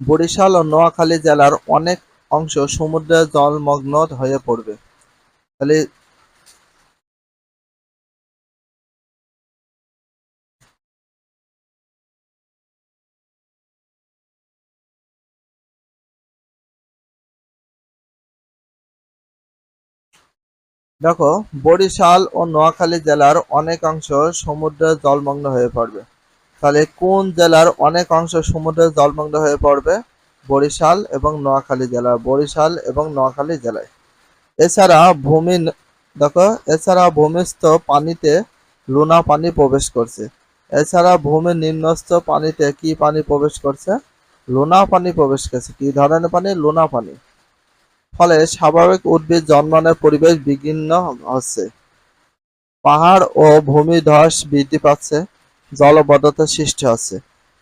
বরিশাল ও নোয়াখালী জেলার অনেক অংশ সমুদ্রে জলমগ্ন হয়ে পড়বে। তাহলে দেখো, বরিশাল ও নোয়াখালী জেলার অনেক অংশ সমুদ্রে জলমগ্ন হয়ে পড়বে। তাহলে কোন জেলার অনেক অংশ সমুদ্রে জলমগ্ন হয়ে পড়বে? বরিশাল এবং নোয়াখালী জেলা বরিশাল এবং নোয়াখালী জেলায়। এছাড়া ভূমি দেখো, এছাড়া ভূমিস্থ পানিতে লুনা পানি প্রবেশ করছে। এছাড়া ভূমি নিম্নস্থ পানিতে কি পানি প্রবেশ করছে? লুনা পানি প্রবেশ করছে। কি ধরনের পানি? লুনা পানি। ফলে স্বাভাবিক উদ্ভিদ জন্মানোর পরিবেশ বিঘ্ন হচ্ছে। পাহাড় ও ভূমিধস বৃদ্ধি পাচ্ছে। জলবদ্ধতা সৃষ্টি হচ্ছে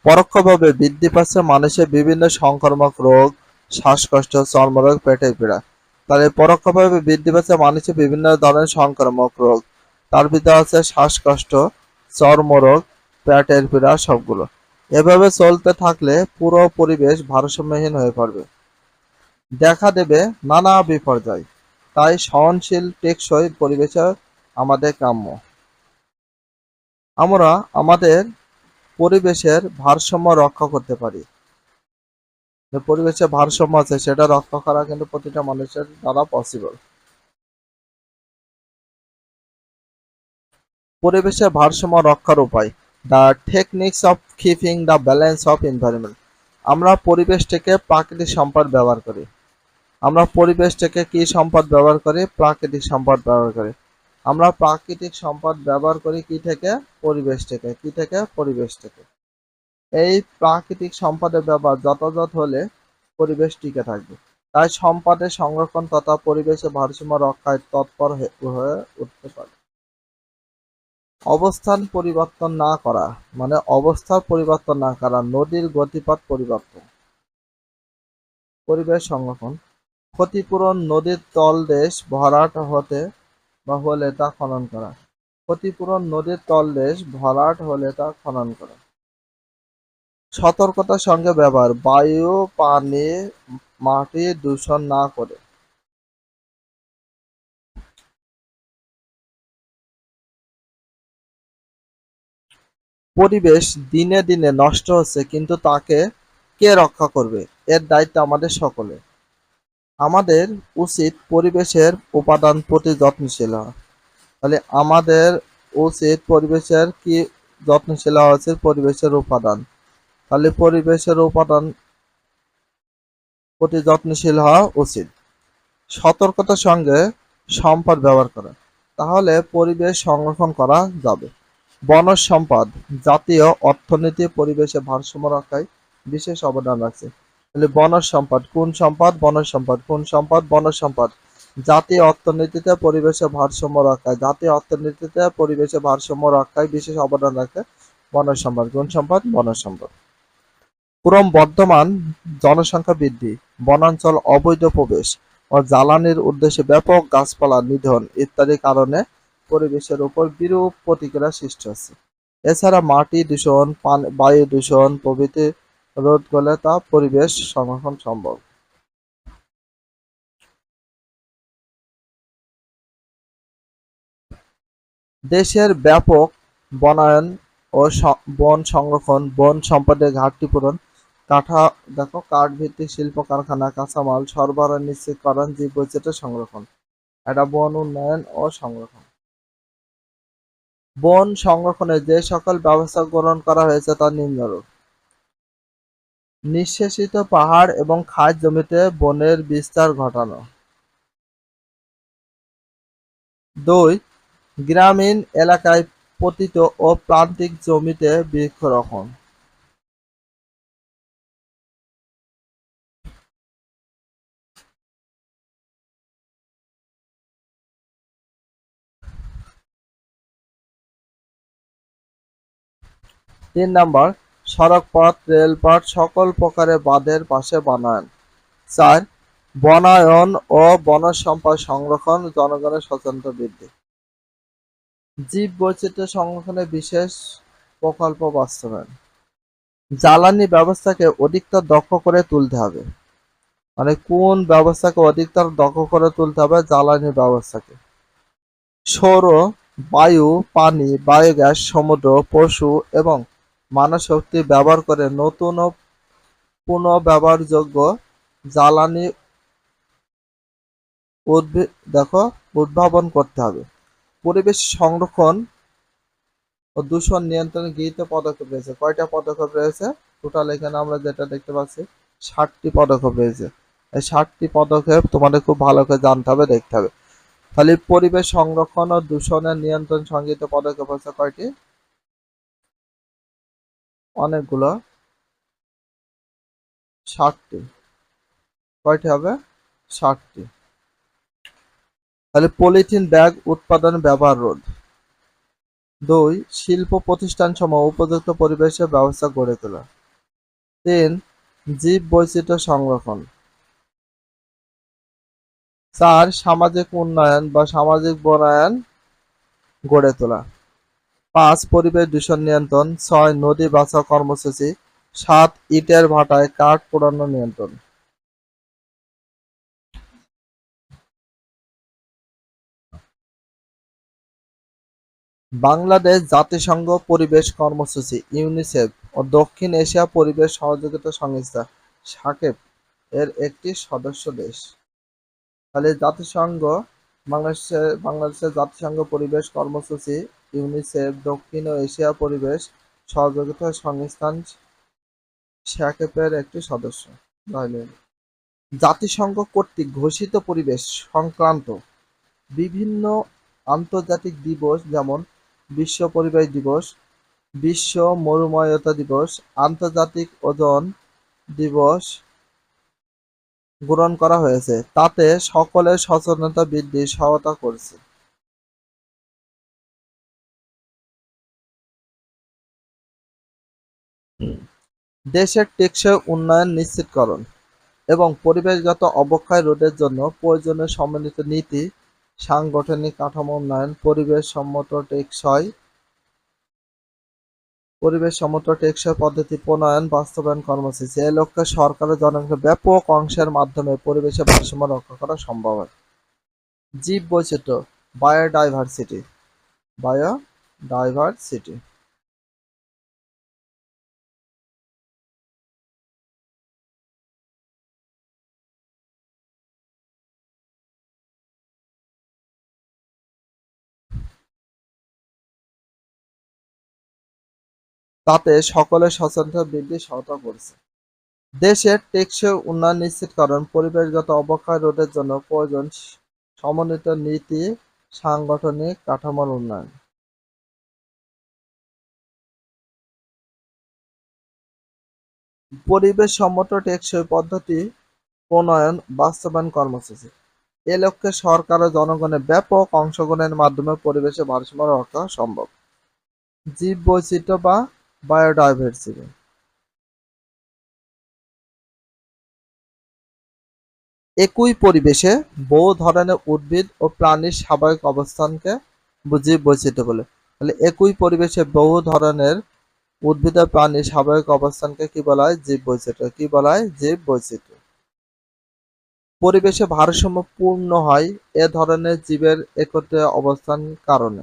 পরোক্ষভাবে বৃদ্ধি পাচ্ছে মানুষের বিভিন্ন সংক্রামক রোগ, শ্বাসকষ্ট, চর্মরোগ, পেটের পীড়া। তাহলে পরোক্ষভাবে বৃদ্ধি পাচ্ছে মানুষের বিভিন্ন ধরনের সংক্রামক রোগ। তার ভিতরে আছে শ্বাসকষ্ট, চর্মরোগ, পেটের পীড়া সবগুলো। এভাবে চলতে থাকলে পুরো পরিবেশ ভারসাম্যহীন হয়ে পড়বে। দেখা দেবে নানা বিপর্যয়। তাই সহনশীল, টেকসই পরিবেশ আমাদের কাম্য। আমরা আমাদের পরিবেশের ভারসাম্য রক্ষা করতে পারি। পরিবেশের ভারসাম্য আছে, সেটা রক্ষা করা কিন্তু প্রতিটা মানুষের দ্বারা পসিবল পরিবেশের ভারসাম্য রক্ষার উপায় the techniques of keeping the balance of environment আমরা পরিবেশ থেকে প্রাকৃতিক সম্পদ ব্যবহার করি। আমরা পরিবেশ থেকে কি সম্পদ ব্যবহার করি? প্রাকৃতিক সম্পদ ব্যবহার করি। আমরা প্রাকৃতিক সম্পদ ব্যবহার করি কি থেকে? পরিবেশ থেকে। কি থেকে? পরিবেশ থেকে। এই প্রাকৃতিক সম্পদের ব্যবহার যথাযথ হলে পরিবেশ টিকে থাকবে। তাই সম্পদের সংরক্ষণ তথা পরিবেশের ভারসাম্য রক্ষায় তৎপর হয়ে উঠতে পারে। অবস্থান পরিবর্তন না করা মানে অবস্থার পরিবর্তন না করা, নদীর গতিপথ পরিবর্তন। পরিবেশ সংরক্ষণ। ক্ষতিপূরণ নদীর তলদেশ ভরাট হতে বা হলে তা খনন করা। ক্ষতিপূরণ নদীর তলদেশ ভরাট হলে তা খনন করা। সতর্কতার সঙ্গে ব্যবহার, বায়ু, পানি, মাটি দূষণ না করে। পরিবেশ দিনে দিনে নষ্ট হচ্ছে, কিন্তু তাকে কে রক্ষা করবে? এর দায়িত্ব আমাদের সকলে আমাদের উচিত পরিবেশের উপাদান প্রতি যত্নশীল হওয়া। তাহলে আমাদের উচিত পরিবেশের কি যত্নশীল হওয়া উচিত? পরিবেশের উপাদান। তাহলে পরিবেশের উপাদান প্রতি যত্নশীল হওয়া উচিত। সতর্কতার সঙ্গে সম্পদ ব্যবহার করা। তাহলে পরিবেশ সংরক্ষণ করা যাবে। বনজ সম্পদ, জাতীয় অর্থনীতি পরিবেশে ভারসাম্য রক্ষায় বিশেষ অবদান রাখছে। তাহলে বনজ সম্পদ, কোন সম্পদ? বনজ সম্পদ। কোন সম্পদ? বনজ সম্পদ। জাতীয় অর্থনীতিতে পরিবেশে ভারসাম্য রক্ষায়। জাতীয় অর্থনীতিতে পরিবেশে ভারসাম্য রক্ষায় বিশেষ অবদান রাখে বনজ সম্পদ। কোন সম্পদ? বনজ সম্পদ। ক্রম বর্ধমান, জনসংখ্যা বৃদ্ধি, বনাঞ্চল অবৈধ প্রবেশ ও জ্বালানির উদ্দেশ্যে ব্যাপক গাছপালা নিধন ইত্যাদি কারণে পরিবেশের উপর বিরূপ প্রতিক্রিয়া সৃষ্টি হচ্ছে। এছাড়া মাটি দূষণ বায়ু দূষণ প্রভৃতি রোধ করলে তা পরিবেশ সংরক্ষণ সম্ভব। দেশের ব্যাপক বনায়ন ও বন সংরক্ষণ, বন সম্পদের ঘাটতি পূরণ, কাঠা, দেখো কাঠ ভিত্তিক শিল্প কারখানা, কাঁচামাল, সরবরাহ নিশ্চিতকরণ জীববৈচিত্র্য সংরক্ষণ, এটা বন উন্নয়ন ও সংরক্ষণ। বন সংরক্ষণে যে সকল ব্যবস্থা গ্রহণ করা হয়েছে তা নিম্নরূপ। নিঃশেষিত পাহাড় এবং খাস জমিতে বনের বিস্তার ঘটানো। দুই, গ্রামীণ এলাকায় পতিত ও প্রান্তিক জমিতে বৃক্ষরোপণ। তিন নাম্বার সড়ক পথ, রেলপথ সকল প্রকারের বাঁধের পাশে বনায়ন চার, বনায়ন ও বনজ সম্পদ সংরক্ষণ জনগণের সচেতনতা বৃদ্ধি। জীব বৈচিত্র্য সংরক্ষণে বিশেষ প্রকল্প বাস্তবায়ন। জ্বালানি ব্যবস্থাকে অধিকতর দক্ষ করে তুলতে হবে। মানে কোন ব্যবস্থাকে অধিকতর দক্ষ করে তুলতে হবে? জ্বালানি ব্যবস্থাকে। সৌর, বায়ু, পানি, বায়োগ্যাস, সমুদ্র, পশু এবং মানব শক্তি ব্যবহার করে নতুন ও পুনঃব্যবহারযোগ্য জ্বালানি উদ্ভিদ দেখো, উদ্ভাবন করতে হবে। পরিবেশ সংরক্ষণ ও দূষণ নিয়ন্ত্রণে গৃহীত পদক্ষেপ রয়েছে। কয়টা পদক্ষেপ রয়েছে? টোটাল এখানে আমরা যেটা দেখতে পাচ্ছি, ষাটটি পদক্ষেপ রয়েছে। এই ষাটটি পদক্ষেপ তোমাদের খুব ভালো করে জানতে হবে, দেখতে হবে। তাহলে পরিবেশ সংরক্ষণ ও দূষণের নিয়ন্ত্রণ সংগীত পদক্ষেপ হচ্ছে কয়টি? অনেকগুলো ষাটটি কয়টি হবে? ষাটটি তাহলে পলিথিন ব্যাগ, উৎপাদন, ব্যবহার, রোধ। দুই, শিল্প প্রতিষ্ঠান সমূহ উপযুক্ত পরিবেশের ব্যবস্থা গড়ে তোলা। তিন, জীব বৈচিত্র্য সংরক্ষণ। চার, সামাজিক উন্নয়ন বা সামাজিক বনায়ন গড়ে তোলা। পাঁচ, পরিবেশ দূষণ নিয়ন্ত্রণ, ছয়, নদী বাঁচাও কর্মসূচি, সাত, ইটের ভাটায় কাঠ পোড়ানো নিয়ন্ত্রণ। বাংলাদেশ জাতিসংঘ পরিবেশ কর্মসূচি, ইউনিসেফ ও দক্ষিণ এশিয়া পরিবেশ সহযোগিতা সংস্থা সাকেপ এর একটি সদস্য দেশ। তাহলে জাতিসংঘ বাংলাদেশের বাংলাদেশের জাতিসংঘ পরিবেশ কর্মসূচি, ইউনিসেফ, দক্ষিণ ও এশিয়া পরিবেশ সহযোগিতা সংস্থান স্যাকেপের একটি সদস্য। জাতিসংঘ কর্তৃক ঘোষিত পরিবেশ সংক্রান্ত বিভিন্ন আন্তর্জাতিক দিবস যেমন বিশ্ব পরিবেশ দিবস, বিশ্ব মরুময়তা দিবস, আন্তর্জাতিক ওজন দিবস গ্রহণ করা হয়েছে, তাতে সকলের সচেতনতা বৃদ্ধি, সহায়তা করছে। দেশের টেকসই উন্নয়ন নিশ্চিতকরণ এবং পরিবেশগত অবক্ষয় রোধের জন্য প্রয়োজনীয় সমন্বিত নীতি, সাংগঠনিক কাঠামো উন্নয়ন পরিবেশ সম্মত টেকসই পরিবেশ সমত টেকসই পদ্ধতি প্রণয়ন, বাস্তবায়ন কর্মসূচি। এ লক্ষ্যে সরকারের জনগণের ব্যাপক অংশের মাধ্যমে পরিবেশের ভারসাম্য রক্ষা করা সম্ভব হয়। জীব বৈচিত্র্য বায়োডাইভার্সিটি বায়োডাইভার্সিটি তাতে সকলের সচেতনতা বৃদ্ধি সহায়তা করছে। দেশের টেকসই উন্নয়ন নিশ্চিতকরণ পরিবেশগত অবক্ষয় রোধের জন্য প্রয়োজন সমন্বিত নীতি, সাংগঠনিক কাঠামোর উন্নয়ন। পরিবেশ সম্মত টেকসই পদ্ধতি প্রণয়ন বাস্তবায়ন কর্মসূচি। এ লক্ষ্যে সরকার ও জনগণের ব্যাপক অংশগ্রহণের মাধ্যমে পরিবেশের ভারসাম্য রক্ষা সম্ভব। জীব বৈচিত্র্য বা বায়োডাইভার্সিটি। একই পরিবেশে বহু ধরনের উদ্ভিদ ও প্রাণীর স্বাভাবিক অবস্থানকে জীব বৈচিত্র্য বলে। তাহলে একই পরিবেশে বহু ধরনের উদ্ভিদ ও প্রাণীর স্বাভাবিক অবস্থানকে কি বলা হয়? জীব বৈচিত্র্য। কি বলা হয়? জীব বৈচিত্র্য। পরিবেশে ভারসাম্য পূর্ণ হয় এ ধরনের জীবের একত্রে অবস্থান কারণে।